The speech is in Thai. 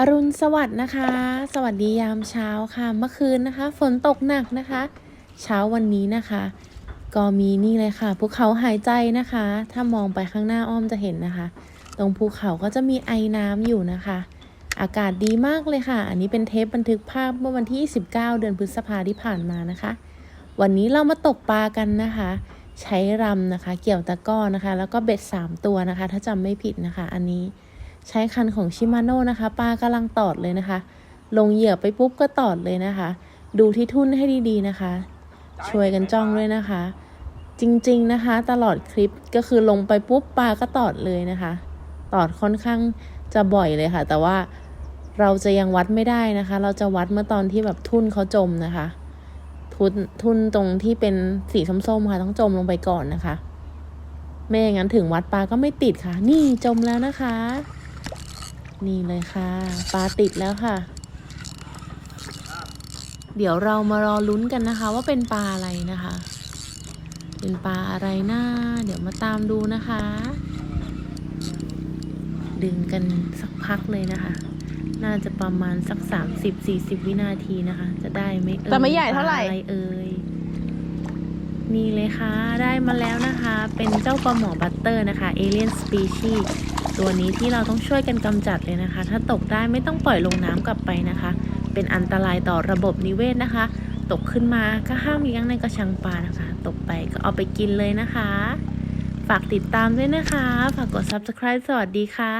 อรุณสวัสดิ์นะคะ สวัสดียามเช้าค่ะ เมื่อคืนนะคะ ฝนตกหนักนะคะ เช้าวันนี้นะคะ ก็มีนี่เลยค่ะภูเขาหายใจนะคะ ถ้ามองไปข้างหน้าอ้อมจะเห็นนะคะ ตรงภูเขาก็จะมีไอน้ำอยู่นะคะ อากาศดีมากเลยค่ะ อันนี้เป็นเทปบันทึกภาพเมื่อวันที่ 19 เดือนพฤษภาที่ผ่านมานะคะ วันนี้เรามาตกปลากันนะคะ ใช้รำนะคะ เกี่ยวตะก้อนะคะ แล้วก็เบ็ด 3 ตัวนะคะ ถ้าจำไม่ผิดนะคะ อันนี้ ใช้คันของชิมาโน่นะคะปลากำลังตอดเลยนะคะ ลงเหยื่อไปปุ๊บก็ตอดเลยนะคะ ดูที่ทุ่นให้ดีๆนะคะ ช่วยกันจ้องด้วยนะคะ จริงๆนะคะ ตลอดคลิปก็คือลงไปปุ๊บปลาก็ตอดเลยนะคะ ตอดค่อนข้างจะบ่อยเลยค่ะ แต่ว่าเราจะยังวัดไม่ได้นะคะ เราจะวัดเมื่อตอนที่แบบทุ่นเขาจมนะคะ ทุนทุนตรงที่เป็นสีส้มๆค่ะต้องจมลงไปก่อนนะคะ ไม่อย่างนั้นถึงวัดปลาก็ไม่ติดค่ะ นี่จมแล้วนะคะ นี่เลยค่ะปลาติดแล้วค่ะ เดี๋ยวเรามารอลุ้นกันนะคะ ว่าเป็นปลาอะไรนะคะ เป็นปลาอะไรนะเดี๋ยวมาตามดูนะคะ ดึงกันสักพักเลยนะคะ น่าจะประมาณสัก30-40วินาทีนะคะ จะได้ไหมเอ่ยแต่ไม่ใหญ่เท่าไหร่ปลอะไรเอ่ยนี่เลยค่ะ ได้มาแล้วนะคะ เป็นเจ้าปลาหมอบัตเตอร์นะคะเอเลียนสปีชี ตัวนี้ที่เราต้องช่วยกันกำจัดเลยนะคะ ถ้าตกได้ไม่ต้องปล่อยลงน้ำกลับไปนะคะ เป็นอันตรายต่อระบบนิเวศนะคะ ตกขึ้นมาก็ห้ามเลี้ยงในกระชังปลานะคะ ตกไปก็เอาไปกินเลยนะคะ ฝากติดตามด้วยนะคะ ฝากกด subscribe สวัสดีค่ะ